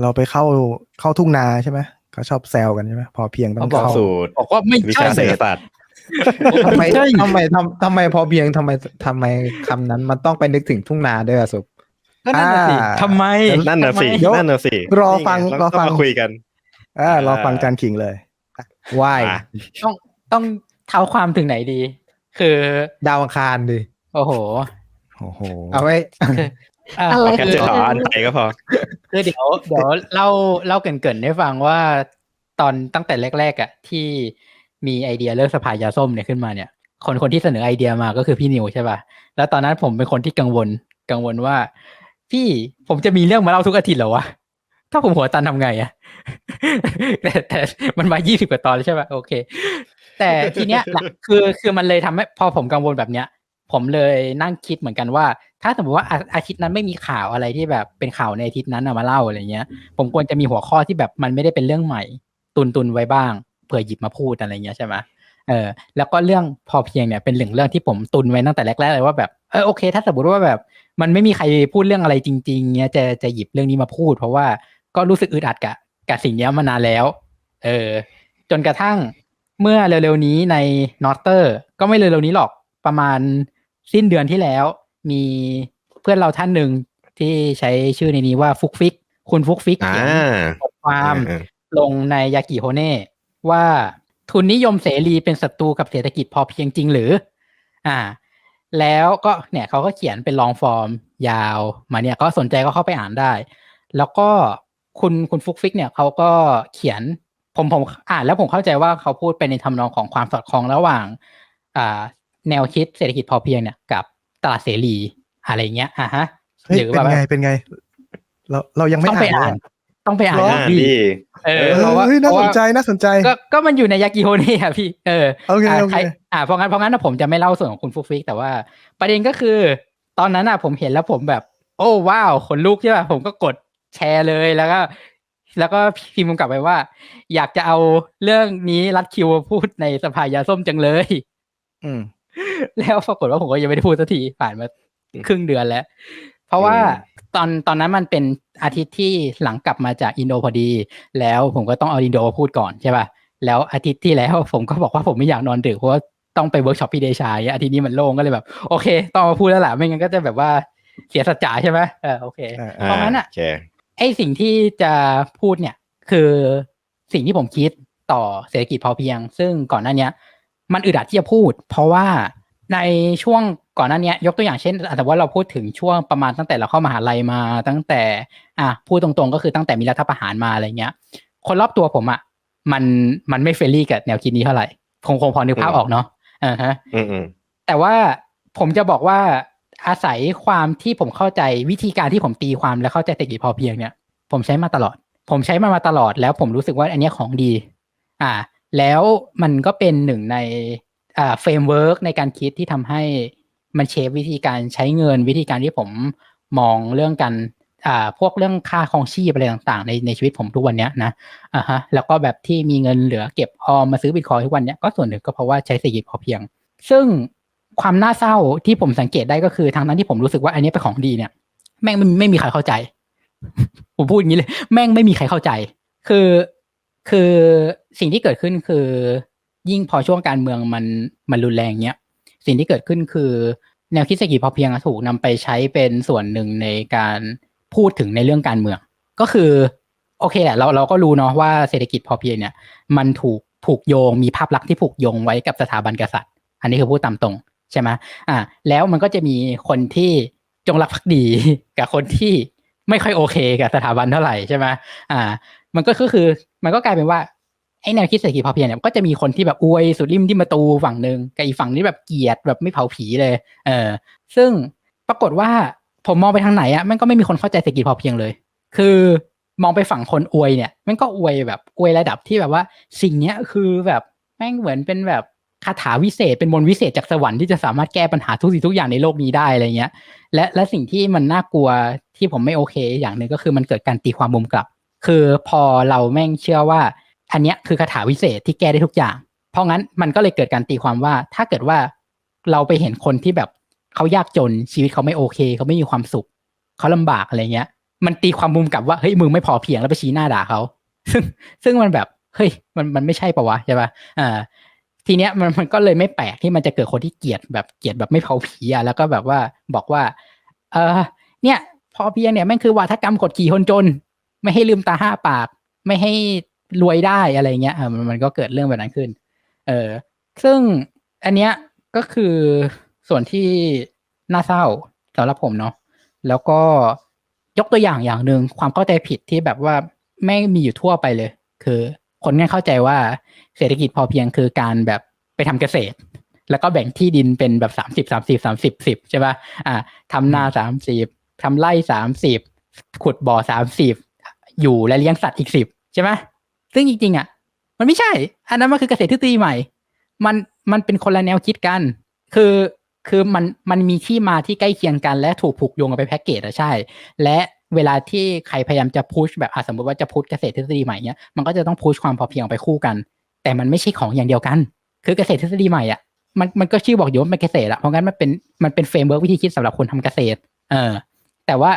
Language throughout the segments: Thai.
เราไปเข้าเข้าทุ่งนาใช่ไหมเขาชอบแซวกันใช่ไหมพอเพียงต้องเขาบอกเข้าสูตรบอกว่าไม่วิใช่ชาเศรษฐศาสตร์ทำไมใช่ทำไมทำทำไมพอเพียงทำไมทำไมคำนั้นมันต้องไปนึกถึงทุ่งนาด้วยอะสุก็นั่นน่ะสิอ่าทำไมนั่นน่ะสิทำไมนั่นน่ะสิรอฟังนี่ไรอฟังต้มาคุยกันอ่ารอฟังจานขิงเลยว่ายอะต้องต้องเท้าความถึงไหนดี คือดาวอังคารดิโอ้โหโอ้โห เอาไว้ อะอะไรแค่คือจะถออันไตก็พอคือเดี๋ยวเดี๋ยวเล่าเล่าเกรินๆให้ฟังว่าตอนตั้งแต่แรกๆอะที่มีไอเดียเรื่องสภายาส้มเนี่ยขึ้นมาเนี่ย คนคนที่เสนอไอเดียมาก็คือพี่นิวใช่ป่ะแล้วตอนนั้นผมเป็นคนที่กังวลกังวลว่า พี่ผมจะมีเรื่องมาเล่าทุกอาทิตย์เหรอวะถ้าผมหัวตันทำไงอะแต่แต่มันมายี่สิบกว่าตอนแล้วใช่ป่ะโอเค แต่ทีเนี้ยหลักคือคือมันเลยทำให้พอผมกังวลแบบเนี้ย ผมเลยนั่งคิดเหมือนกันว่า ถ้าสมมติว่าอาทิตย์นั้นไม่มีข่าวอะไรที่แบบเป็นข่าวในอาทิตย์นั้นมาเล่าอะไรเงี้ย ผมควรจะมีหัวข้อที่แบบมันไม่ได้เป็นเรื่องใหม่ ตุนตุนไว้บ้างเผื่อหยิบมาพูดอะไรเงี้ยใช่ไหมเออแล้วก็เรื่องพอเพียงเนี่ยเป็นหนึ่งเรื่องที่ผมตุนไว้ตั้งแต่แรกๆเลยว่าแบบเออโอเค ถ้าสมมติว่าแบบมันไม่มีใครพูดเรื่องอะไรจริง ๆเนี้ยจะจะหยิบเรื่องนี้มาพูด เพราะว่าก็รู้สึกอึดอัดกับกับสิ่งเนี้ยมานานแล้ว เออ จนกระทั่งเมื่อเร็วๆนี้ในนอตเตอร์ ก็ไม่เร็วๆนี้หรอกประมาณ สิ้นเดือนที่แล้ว มีเพื่อนเราท่านหนึ่งที่ใช้ชื่อในนี้ว่าฟุกฟิก คุณฟุกฟิกอ่าเขียนบทความอ่าลงในยากิโฮเน่ว่าทุนนิยมเสรีเป็นศัตรูกับเศรษฐกิจพอเพียงจริงหรือ อ่า แล้วก็เนี่ยเขาก็เขียนเป็นลองฟอร์มยาวมาเนี่ยก็สนใจก็เข้าไปอ่านได้ แล้วก็คุณคุณฟุกฟิกเนี่ยเขาก็เขียนผมผมอ่านแล้วผมเข้าใจว่าเขาพูดไปในทำนองของความสอดคล้องระหว่าง อ่า แนวคิดเศรษฐกิจพอเพียงเนี่ยกับตลาดเสรีอะไรเงี้ยอะฮะเฮ้ยหรือเป็นแบบไงเป็นไง เราเรายังไม่ต้องไปอ่านอ่าน ต้องไปอ่านเหรออ่าพี่ดีเออเอเพราะว่าอเฮ้ยน่าเพสราะนว่าใจน่าสนใจ ก็ก็มันอยู่ในยากิโฮเน่อะพี่เออโอเคอ่าโอเคใครอ่าเพราะงั้นเพราะงั้นนะผมจะไม่เล่าส่วนของคุณฟุกฟิก แต่ว่าประเด็นก็คือ ตอนนั้นอะผมเห็นแล้วผมแบบ โอ้ว้าวขนลุกใช่ป่ะผมก็กดแชร์เลยแล้วก็แล้วก็พิมพ์กลับไปว่า อยากจะเอาเรื่องนี้รัดคิวมาพูดในสภายาส้มจังเลย อืม แล้วปรากฏว่าผมก็ยังไม่ได้พูดสักทีผ่านมาครึ่งเดือนแล้ว เพราะว่าอืมตอนตอนนั้นมันเป็นอาทิตย์ที่หลังกลับมาจากอินโดพอดี แล้วผมก็ต้องเอาอินโดมาพูดก่อนใช่ป่ะแล้วอาทิตย์ที่แล้วผมก็บอกว่าผมไม่อยากนอนดึกเพราะว่าต้องไปเวิร์กช็อปพี่เดชาอย่างเงี้ยอาทิตย์นี้มันโล่งก็เลยแบบ โอเค ต้องมาพูดแล้วล่ะไม่งั้นก็จะแบบว่าเสียสัจจะใช่ไหมเออโอเคอ่าเพราะงั้นอะโอเคไอสิ่งที่จะพูดเนี่ย คือสิ่งที่ผมคิดต่อเศรษฐกิจพอเพียง ซึ่งก่อนหน้าเนี้ยมันอึดอัดที่จะพูด เพราะว่า ในช่วงก่อนหน้าเนี้ยยกตัวอย่างเช่นแต่ว่าเราพูดถึงช่วงประมาณตั้งแต่เราเข้ามหาลัยมาตั้งแต่ อะพูดตรงๆ ก็คือตั้งแต่มีรัฐประหารมาอะไรเงี้ย คนรอบตัวผมอะมันมันไม่เฟรนลี่กับแนวคิดนี้เท่าไหร่คงคงพอนึกภาพออกเนาะอ่าฮะอืมอืมแต่ว่าผมจะบอกว่าอาศัยความที่ผมเข้าใจวิธีการที่ผมตีความและเข้าใจเศรษฐกิจพอเพียงเนี่ย ผมใช้มาตลอด ผมใช้มันมาตลอดแล้วผมรู้สึกว่าอันเนี้ยของดี อ่า แล้วมันก็เป็นหนึ่งในอ่า เฟรมเวิร์กในการคิดที่ทำให้มันเชฟวิธีการใช้เงินวิธีการที่ผมมองเรื่องการอ่าพวกเรื่องค่าครองชีพอะไรต่างๆ ในในชีวิตผมทุกวันเนี้ยนะอ่าฮะแล้วก็แบบที่มีเงินเหลือเก็บออมมาซื้อบิตคอยทุกวันเนี้ยก็ส่วนหนึ่งก็เพราะว่าใช้เศรษฐกิจพอเพียง ซึ่งความน่าเศร้าที่ผมสังเกตได้ก็คือทางนั้นที่ผมรู้สึกว่าอันนี้เป็นของดีเนี่ย แม่งไม่ไม่มีใครเข้าใจ ผมพูดอย่างนี้เลย แม่งไม่มีใครเข้าใจ คือคือสิ่งที่เกิดขึ้นคือ ยิ่งพอช่วงการเมืองมันมันรุนแรงเนี้ยสิ่งที่เกิดขึ้นคือ แนวคิดเศรษฐกิจพอเพียงถูกนำไปใช้เป็นส่วนหนึ่งในการพูดถึงในเรื่องการเมือง ก็คือ โอเคแหละเราเราก็รู้เนาะว่าเศรษฐกิจพอเพียงเนี่ย มันถูกผูกโยงมีภาพลักษณ์ที่ผูกโยงไว้กับสถาบันกษัตริย์ อันนี้คือพูดตามตรงใช่ไหมอ่าแล้วมันก็จะมีคนที่จงรักภักดีกับคนที่ไม่ค่อยโอเคกับสถาบันเท่าไหร่ใช่ไหมอ่า มันก็คือ มันก็กลายเป็นว่า ไอแนวคิดเศรษฐกิจพอเพียงเนี่ยก็จะมีคนที่แบบอวยสุดริมที่ประตูฝั่งหนึ่งกับอีกฝั่งที่แบบเกลียดแบบไม่เผาผีเลย เออ ซึ่งปรากฏว่าผมมองไปทางไหนอะมันก็ไม่มีคนเข้าใจเศรษฐกิจพอเพียงเลย คือมองไปฝั่งคนอวยเนี่ย มันก็อวยแบบอวยระดับที่แบบว่า สิ่งเนี้ยคือแบบแม่งเหมือนเป็นแบบคาถาวิเศษเป็นมนต์วิเศษจากสวรรค์ที่จะสามารถแก้ปัญหาทุกสิ่งทุกอย่างในโลกนี้ได้อะไรเงี้ย และและสิ่งที่มันน่ากลัวที่ผมไม่โอเค อย่างหนึ่งก็คือมันเกิดการตีความมุมกลับ คือพอเราแม่งเชื่อว่า อันเนี้ยคือคาถาวิเศษที่แก้ได้ทุกอย่าง เพราะงั้นมันก็เลยเกิดการตีความว่า ถ้าเกิดว่าเราไปเห็นคนที่แบบเขายากจนชีวิตเขาไม่โอเคเขาไม่มีความสุขเขาลำบากอะไรเงี้ย มันตีความมุมกลับว่าเฮ้ยมึงไม่พอเพียงแล้วไปชี้หน้าด่าเขาซึ่งซึ่งมันแบบเฮ้ยมันมันไม่ใช่ปะวะใช่ปะอ่าทีเนี้ยมันมันก็เลยไม่แปลกที่มันจะเกิดคนที่เกลียดแบบเกลียดแบบไม่เผาผีอะแล้วก็แบบว่าบอกว่า เออเนี่ยพอเพียงเนี่ยแม่งคือวาทกรรมกดขี่คนจน ไม่ให้ลืมตาห้าปาก ไม่ให้ รวยได้อะไรเงี้ยมันมันก็เกิดเรื่องแบบนั้นขึ้น เออซึ่งอันเนี้ยก็คือส่วนที่น่าเศร้าสำหรับผมเนาะแล้วก็ยกตัวอย่างอย่างหนึ่งความเข้าใจผิดที่แบบว่าแม่มีอยู่ทั่วไปเลย คือคนง่ายเข้าใจว่าเศรษฐกิจพอเพียงคือการแบบไปทำเกษตร แล้วก็แบ่งที่ดินเป็นแบบสามสิบสามสิบสามสิบสิบใช่ป่ะอ่าทำนาสามสิบทำไร่สามสิบขุดบ่อสามสิบอยู่และเลี้ยงสัตว์อีกสิบใช่ไหม ซึ่งจริงๆอะ มันไม่ใช่ อันนั้นมันคือเกษตรทฤษฎีใหม่ มันมันเป็นคนละแนวคิดกัน คือคือมันมันมีที่มาที่ใกล้เคียงกัน และถูกผูกโยงกันไปแพ็กเกจอะใช่ และเวลาที่ใครพยายามจะพุชแบบอะสมมติว่าจะพุชเกษตรทฤษฎีใหม่เนี้ยมันก็จะต้องพุชความพอเพียงไปคู่กัน แต่มันไม่ใช่ของอย่างเดียวกัน คือเกษตรทฤษฎีใหม่อะมันมันก็ชื่อบอกอยู่ว่าเป็นเกษตรอะเพราะงั้นมันเป็นมันเป็นเฟรมเวิร์กวิธีคิดสำหรับคนทำเกษตร เออ แต่ว่า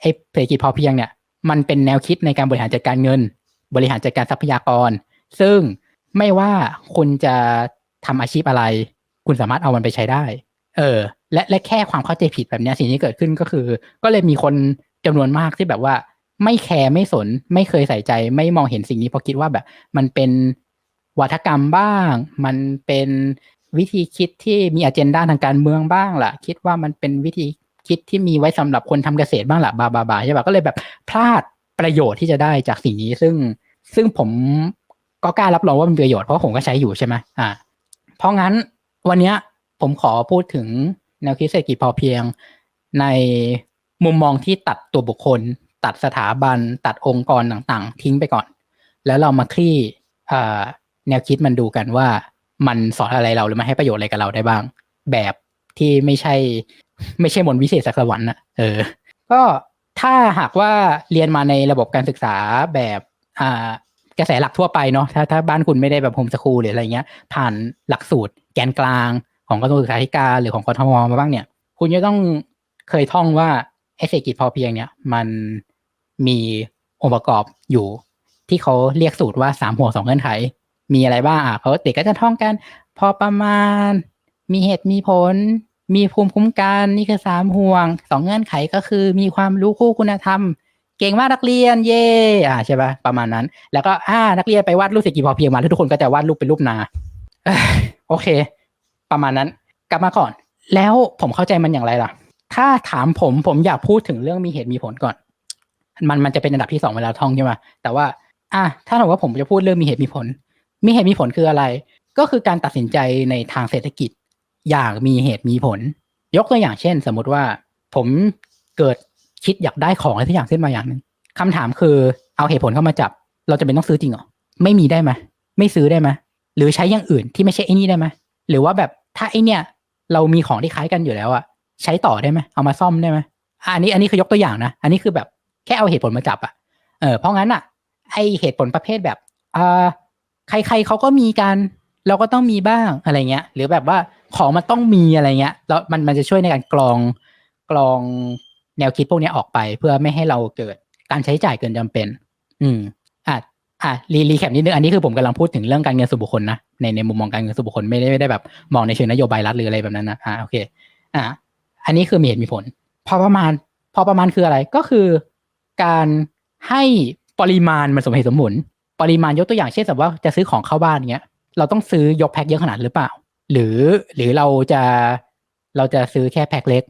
ไอ้เศรษฐกิจพอเพียงเนี่ย มันเป็นแนวคิดในการบริหารจัดการเงิน บริหารจัดการทรัพยากร ซึ่งไม่ว่าคุณจะทำอาชีพอะไร คุณสามารถเอามันไปใช้ได้ เออ และและแค่ความเข้าใจผิดแบบนี้สิ่งที่เกิดขึ้นก็คือ ก็เลยมีคนจำนวนมากที่แบบว่า ไม่แคร์ไม่สน ไม่เคยใส่ใจ ไม่มองเห็นสิ่งนี้เพราะคิดว่าแบบ มันเป็นวัฒกรรมบ้าง มันเป็นวิธีคิดที่มีอ g e n d a ทางการเมืองบ้างล่ะ คิดว่ามันเป็นวิธีคิดที่มีไว้สำหรับคนทำเกษตรบ้างล่ะบาบาบาใช่ปะก็เลยแบบพลาด ประโยชน์ที่จะได้จากสิ่งนี้ ซึ่งซึ่งผมก็กล้ารับรองว่ามันประโยชน์เพราะผมก็ใช้อยู่ใช่ไหมอ่า เพราะงั้นวันนี้ผมขอพูดถึงแนวคิดเศรษฐกิจพอเพียง ในมุมมองที่ตัดตัวบุคคล ตัดสถาบัน ตัดองค์กรต่างๆ ทิ้งไปก่อน แล้วเรามาคลี่แนวคิดมันดูกันว่ามันสอนอะไรเราหรือมันให้ประโยชน์อะไรกับเราได้บ้าง แบบที่ไม่ใช่ ไม่ใช่มนต์วิเศษสักสวรรค์นะเออ ก็ ถ้าหากว่าเรียนมาในระบบการศึกษาแบบอ่ากระแสหลักทั่วไปเนาะถ้าถ้าบ้านคุณไม่ได้แบบโฮมสคูลหรืออะไรเงี้ย ผ่านหลักสูตรแกนกลางของกระทรวงศึกษาธิการหรือของกทมมาบ้างเนี่ย คุณจะต้องเคยท่องว่าเศรษฐกิจพอเพียงเนี่ย มันมีองค์ประกอบอยู่ ที่เขาเรียกสูตรว่าสามหัวสองเงื่อนไข มีอะไรบ้างอะเขาเด็กก็จะท่องกัน พอประมาณมีเหตุมีผล มีภูมิคุ้มกันนี่คือสามห่วงสองเงื่อนไขก็คือ มีความรู้คู่คุณธรรม เก่งมากนักเรียนเย่อ่าใช่ปะประมาณนั้น แล้วก็อ่านักเรียนไปวาดรูปเศรษฐกิจพอเพียงมาแล้วทุกคนก็จะวาดรูปเป็นรูปนาอโอเค ประมาณนั้น กลับมาก่อน แล้วผมเข้าใจมันอย่างไรล่ะ ถ้าถามผมผมอยากพูดถึงเรื่องมีเหตุมีผลก่อน มันมันจะเป็นอันดับที่สองเวลาท่องใช่ไหมแต่ว่า อะถ้าถือว่าผมจะพูดเรื่องมีเหตุมีผล มีเหตุมีผลคืออะไร ก็คือการตัดสินใจในทางเศรษฐกิจ อย่างมีเหตุมีผล ยกตัวอย่างเช่น สมมติว่าผมเกิดคิดอยากได้ของอะไรสักอย่างขึ้นมาอย่างหนึ่งคำถามคือเอาเหตุผลเข้ามาจับ เราจะเป็นต้องซื้อจริงเหรอไม่มีได้ไหมไม่ซื้อได้ไหมหรือใช้อย่างอื่นที่ไม่ใช่ไอ้นี่ได้ไหมหรือว่าแบบถ้าไอเนี่ย เรามีของที่คล้ายกันอยู่แล้วอะใช้ต่อได้ไหมเอามาซ่อมได้ไหมอะอันนี้อันนี้คือยกตัวอย่างนะ อันนี้คือแบบแค่เอาเหตุผลมาจับอะเออเพราะงั้นอะไอเหตุผลประเภทแบบอ่าใครๆเขาก็มีกัน เราก็ต้องมีบ้างอะไรเงี้ย หรือแบบว่า ของมันต้องมีอะไรเงี้ยแล้วมันมันจะช่วยในการกรองกรองแนวคิดพวกนี้ออกไป เพื่อไม่ให้เราเกิดการใช้จ่ายเกินจำเป็น อืมอะอะรีรีแคปนิดนึงอันนี้คือผมกำลังพูดถึงเรื่องการเงินส่วนบุคคลนะในในมุมมองการเงินส่วนบุคคลไม่ได้ไม่ได้แบบมองในเชิงนโยบายรัฐหรืออะไรแบบนั้นนะอ่าโอเค อะอันนี้คือมีเหตุมีผล พอประมาณ พอประมาณคืออะไรก็คือการให้ปริมาณมันสมเหตุสมผล ปริมาณยกตัวอย่างเช่นสมมติว่าจะซื้อของเข้าบ้านเงี้ย เราต้องซื้อยกแพ็คเยอะขนาดหรือเปล่า หรือหรือเราจะเราจะซื้อแค่แพ็คเล็ก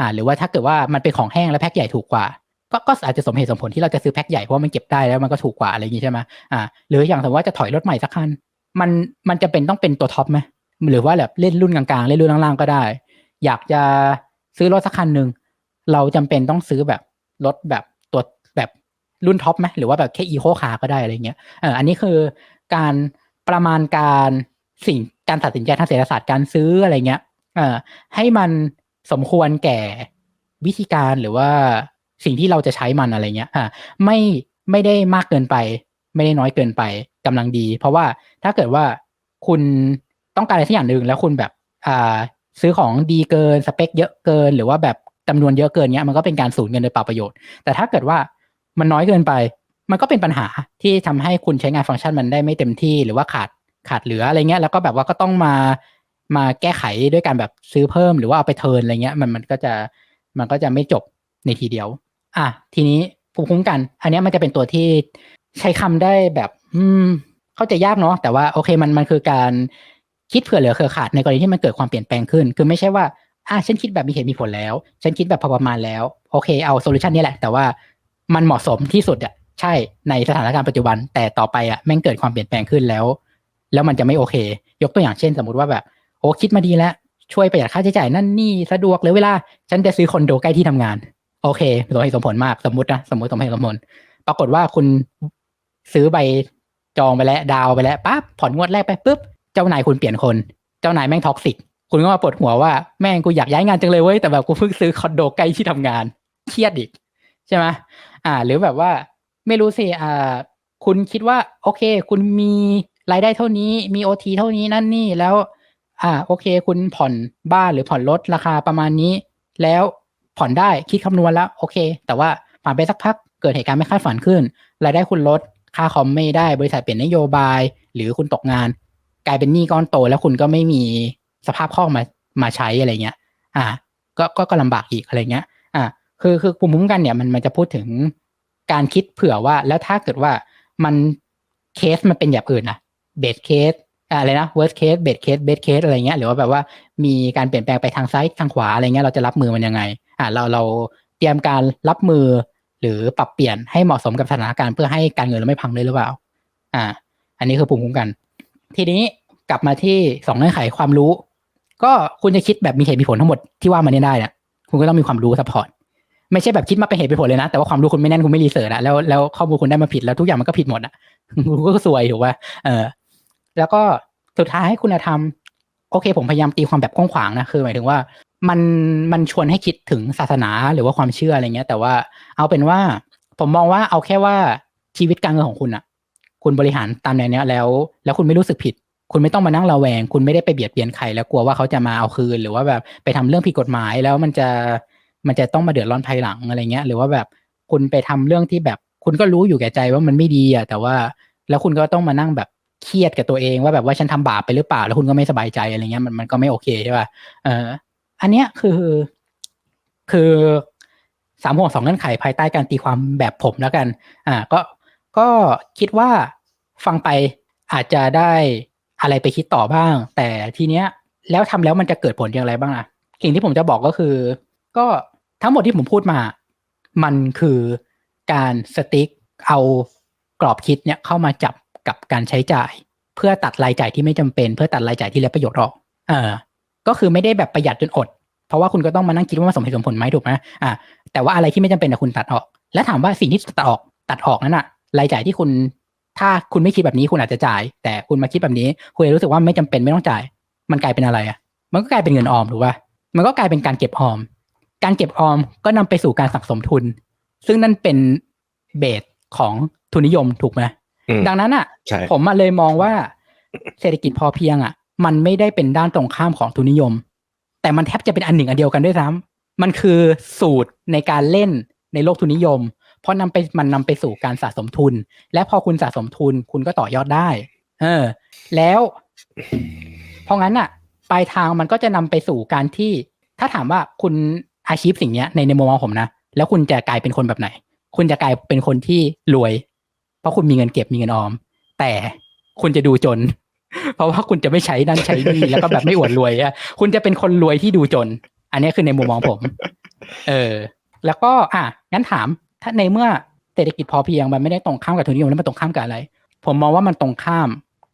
อ่า หรือว่าถ้าเกิดว่ามันเป็นของแห้งแล้วแพ็คใหญ่ถูกกว่า ก็ก็อาจจะสมเหตุสมผลที่เราจะซื้อแพ็คใหญ่เพราะว่ามันเก็บได้แล้วมันก็ถูกกว่าอะไรอย่างงี้ใช่ไหมอ่า หรืออย่างสมมติว่าจะถอยรถใหม่สักคัน มันมันจะเป็นต้องเป็นตัวท็อปไหมหรือว่าแบบเล่นรุ่นกลางๆ เล่นรุ่นล่างๆก็ได้ อยากจะซื้อรถสักคันหนึ่งเราจำเป็นต้องซื้อแบบรถแบบตัวแบบรุ่นท็อปไหมหรือว่าแบบแค่อีโคคาร์ก็ได้อะไรเงี้ยเอออันนี้คือการประมาณการสิ่ง การตัดสินใจทางเศรษฐศาสตร์การซื้ออะไรเงี้ยอ่อให้มันสมควรแก่วิธีการหรือว่าสิ่งที่เราจะใช้มันอะไรเงี้ยอ่าไม่ไม่ได้มากเกินไป ไม่ได้น้อยเกินไปกำลังดี เพราะว่าถ้าเกิดว่าคุณต้องการอะไรสักอย่างหนึ่งแล้วคุณแบบอ่าซื้อของดีเกินสเปค เยอะเกิน หรือว่าแบบจำนวนเยอะเกินเนี้ยมันก็เป็นการสูญเงินโดยเปล่าประโยชน์ แต่ถ้าเกิดว่ามันน้อยเกินไป มันก็เป็นปัญหาที่ทำให้คุณใช้งานฟังก์ชันมันได้ไม่เต็มที่ หรือว่าขาด ขาดเหลืออะไรเงี้ยแล้วก็แบบว่าก็ต้องมามาแก้ไขด้วยการแบบซื้อเพิ่มหรือว่าเอาไปเทิร์นอะไรเงี้ยมันมันก็จะมันก็จะไม่จบในทีเดียว อะทีนี้ภูมิคุ้มกัน อันนี้มันจะเป็นตัวที่ใช้คำได้แบบ อืม เข้าใจยากเนาะแต่ว่าโอเคมันมันคือการคิดเผื่อเหลือเผื่อขาดในกรณีที่มันเกิดความเปลี่ยนแปลงขึ้น คือไม่ใช่ว่าอะฉันคิดแบบมีเหตุมีผลแล้ว ฉันคิดแบบพอประมาณแล้ว โอเคเอาโซลูชันนี้แหละ แต่ว่ามันเหมาะสมที่สุดอะใช่ในสถานการณ์ปัจจุบัน แต่ต่อไปอะแม่งเกิดความเปลี่ยนแปลงขึ้นแล้ว แล้วมันจะไม่โอเค ยกตัวอย่างเช่น สมมติว่าแบบโอ้คิดมาดีแล้วช่วยประหยัดค่าใช้จ่ายนั่นนี่สะดวกเลยเวลา ฉันจะซื้อคอนโดใกล้ที่ทำงาน โอเคสมเหตุสมผลมากสมมตินะสมมติสมเหตุสมผล ปรากฏว่าคุณซื้อใบจองไปแล้วดาวไปแล้วปั๊บผ่อนงวดแรกไปปุ๊บเจ้านายคุณเปลี่ยนคน เจ้านายแม่งท็อกซิกคุณก็มาปวดหัวว่าแม่งกูอยากย้ายงานจังเลยเว้ยแต่แบบกูเพิ่งซื้อคอนโดใกล้ที่ทำงานเครียดอีกใช่ไหมอ่า หรือแบบว่าไม่รู้สิอ่าคุณคิดว่า โอเค คุณมี รายได้เท่านี้มีโอทีเท่านี้นั่นนี่แล้ว อ่า โอเค คุณผ่อนบ้านหรือผ่อนรถราคาประมาณนี้ แล้วผ่อนได้คิดคำนวณแล้ว โอเค แต่ว่าผ่านไปสักพักเกิดเหตุการณ์ไม่คาดฝันขึ้น รายได้คุณลดค่าคอมไม่ได้บริษัทเปลี่ยนนโยบาย หรือคุณตกงาน กลายเป็นหนี้ก้อนโต แล้วคุณก็ไม่มีสภาพคล่องมามาใช้อะไรเงี้ย อ่า ก็ก็ก็ลำบากอีกอะไรเงี้ย อ่า คือคือภูมิคุ้มกันเนี่ยมันมันจะพูดถึงการคิดเผื่อว่าแล้วถ้าเกิดว่ามันเคสมันเป็นแบบอื่นนะ เบสเคสอะไรนะ worst case best case best case อะไรเงี้ยหรือว่าแบบว่ามีการเปลี่ยนแปลงไปทางซ้ายทางขวาอะไรเงี้ยเราจะรับมือมันยังไงอ่าเราเราเตรียมการรับมือ หรือปรับเปลี่ยนให้เหมาะสมกับสถานการณ์เพื่อให้การเงินเราไม่พังเลยหรือเปล่า อ่า อันนี้คือภูมิคุ้มกัน ทีนี้กลับมาที่สองเงื่อนไขความรู้ ก็คุณจะคิดแบบมีเหตุมีผลทั้งหมดที่ว่ามาเนี่ยได้เนี่ยคุณก็ต้องมีความรู้ซัพพอร์ตไม่ใช่แบบคิดมาเป็นเหตุเป็นผลเลยนะ แต่ว่าความรู้คุณไม่แน่นคุณไม่รีเสิร์ชอะแล้วแล้วข้อมูลคุณได้มาผิดแล้วทุกอย่างมันก็ผิดหมดอะคุณก็ซวยถูกป่ะเออ แล้วก็สุดท้ายคุณธรรม โอเค ผมพยายามตีความแบบกว้างขวางนะคือหมายถึงว่ามันมันชวนให้คิดถึงศาสนาหรือว่าความเชื่ออะไรเงี้ย แต่ว่าเอาเป็นว่าผมมองว่าเอาแค่ว่าชีวิตการเงินของคุณอะคุณบริหารตามแนวเนี้ยแล้ว แล้วคุณไม่รู้สึกผิด คุณไม่ต้องมานั่งระแวง คุณไม่ได้ไปเบียดเบียนใครแล้วกลัวว่าเขาจะมาเอาคืน หรือว่าแบบไปทำเรื่องผิดกฎหมายแล้วมันจะมันจะต้องมาเดือดร้อนภายหลังอะไรเงี้ย หรือว่าแบบคุณไปทำเรื่องที่แบบ คุณก็รู้อยู่แก่ใจว่ามันไม่ดีอะแต่ว่าแล้วคุณก็ต้องมานั่งแบบ เครียดกับตัวเองว่าแบบว่าฉันทำบาปไปหรือเปล่า แล้วคุณก็ไม่สบายใจอะไรเงี้ยมันมันก็ไม่โอเคใช่ป่ะเอออันเนี้ยคือคือสามห่วงสองเงื่อนไขภายใต้การตีความแบบผมแล้วกัน อ่า ก็ก็คิดว่าฟังไปอาจจะได้อะไรไปคิดต่อบ้าง แต่ทีเนี้ยแล้วทำแล้วมันจะเกิดผลอย่างไรบ้างล่ะสิ่งที่ผมจะบอกก็คือ ก็ทั้งหมดที่ผมพูดมา มันคือการสติ๊กเอากรอบคิดเนี่ยเข้ามาจับ กับการใช้จ่าย เพื่อตัดรายจ่ายที่ไม่จำเป็น เพื่อตัดรายจ่ายที่ไร้ประโยชน์ออกเออก็คือไม่ได้แบบประหยัดจนอด เพราะว่าคุณก็ต้องมานั่งคิดว่ามันสมเหตุสมผลไหมถูกไหมอ่าแต่ว่าอะไรที่ไม่จำเป็นนะคุณตัดออก แล้วถามว่าสิ่งที่ตัดออกตัดออกนั้นอะรายจ่ายที่คุณ ถ้าคุณไม่คิดแบบนี้คุณอาจจะจ่าย แต่คุณมาคิดแบบนี้คุณจะรู้สึกว่าไม่จำเป็นไม่ต้องจ่าย มันกลายเป็นอะไรอะมันก็กลายเป็นเงินออมถูกป่ะมันก็กลายเป็นการเก็บออม การเก็บออมก็นำไปสู่การสะสมทุน ซึ่งนั่นเป็นเบสของทุนนิยมถูกไหม ดังนั้นอะใช่ผมมาเลยมองว่าเศรษฐกิจพอเพียงอะ มันไม่ได้เป็นด้านตรงข้ามของทุนนิยม แต่มันแทบจะเป็นอันหนึ่งอันเดียวกันด้วยซ้ำมันคือสูตรในการเล่นในโลกทุนนิยม เพราะนำไปมันนำไปสู่การสะสมทุน และพอคุณสะสมทุนคุณก็ต่อยอดได้ เออ แล้ว เพราะงั้นอะปลายทางมันก็จะนำไปสู่การที่ ถ้าถามว่าคุณอาชีพสิ่งเนี้ยในในมุมมองผมนะแล้วคุณจะกลายเป็นคนแบบไหน คุณจะกลายเป็นคนที่รวย เพราะคุณมีเงินเก็บมีเงินออม แต่คุณจะดูจน เพราะว่าคุณจะไม่ใช้นั่นใช้นี่แล้วก็แบบไม่อวดรวยอะคุณจะเป็นคนรวยที่ดูจน อันนี้คือในมุมมองผม เออ แล้วก็อะงั้นถาม ถ้าในเมื่อเศรษฐกิจพอเพียงมันไม่ได้ตรงข้ามกับทุนนิยมแล้วมันตรงข้ามกับอะไร ผมมองว่ามันตรงข้าม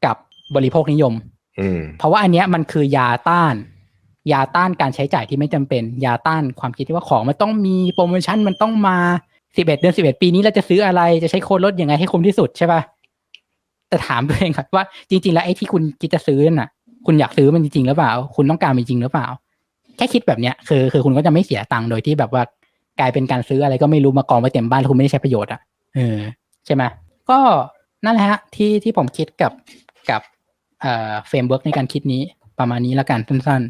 กับบริโภคนิยม อืมเพราะว่าอันเนี้ยมันคือยาต้าน ยาต้านการใช้จ่ายที่ไม่จำเป็น ยาต้านความคิดที่ว่าของมันต้องมีโปรโมชั่นมันต้องมา สิบเอ็ดเดือนสิบเอ็ดปีนี้เราจะซื้ออะไรจะใช้โค้ดลดยังไงให้คุ้มที่สุดใช่ป่ะแต่ถามตัวเองครับว่าจริง ๆ แล้วไอ้ที่คุณคิดจะซื้อน่ะ คุณอยากซื้อมันจริงๆหรือเปล่า คุณต้องการมันจริงหรือเปล่า แค่คิดแบบเนี้ยคือคือคุณก็จะไม่เสียตังค์โดยที่แบบว่ากลายเป็นการซื้ออะไรก็ไม่รู้มากองไว้เต็มบ้านแล้วคุณไม่ได้ใช้ประโยชน์อะเออใช่ไหมก็นั่นแหละฮะที่ที่ผมคิดกับกับเอ่อเฟรมเวิร์กในการคิดนี้ประมาณนี้และกันสั้น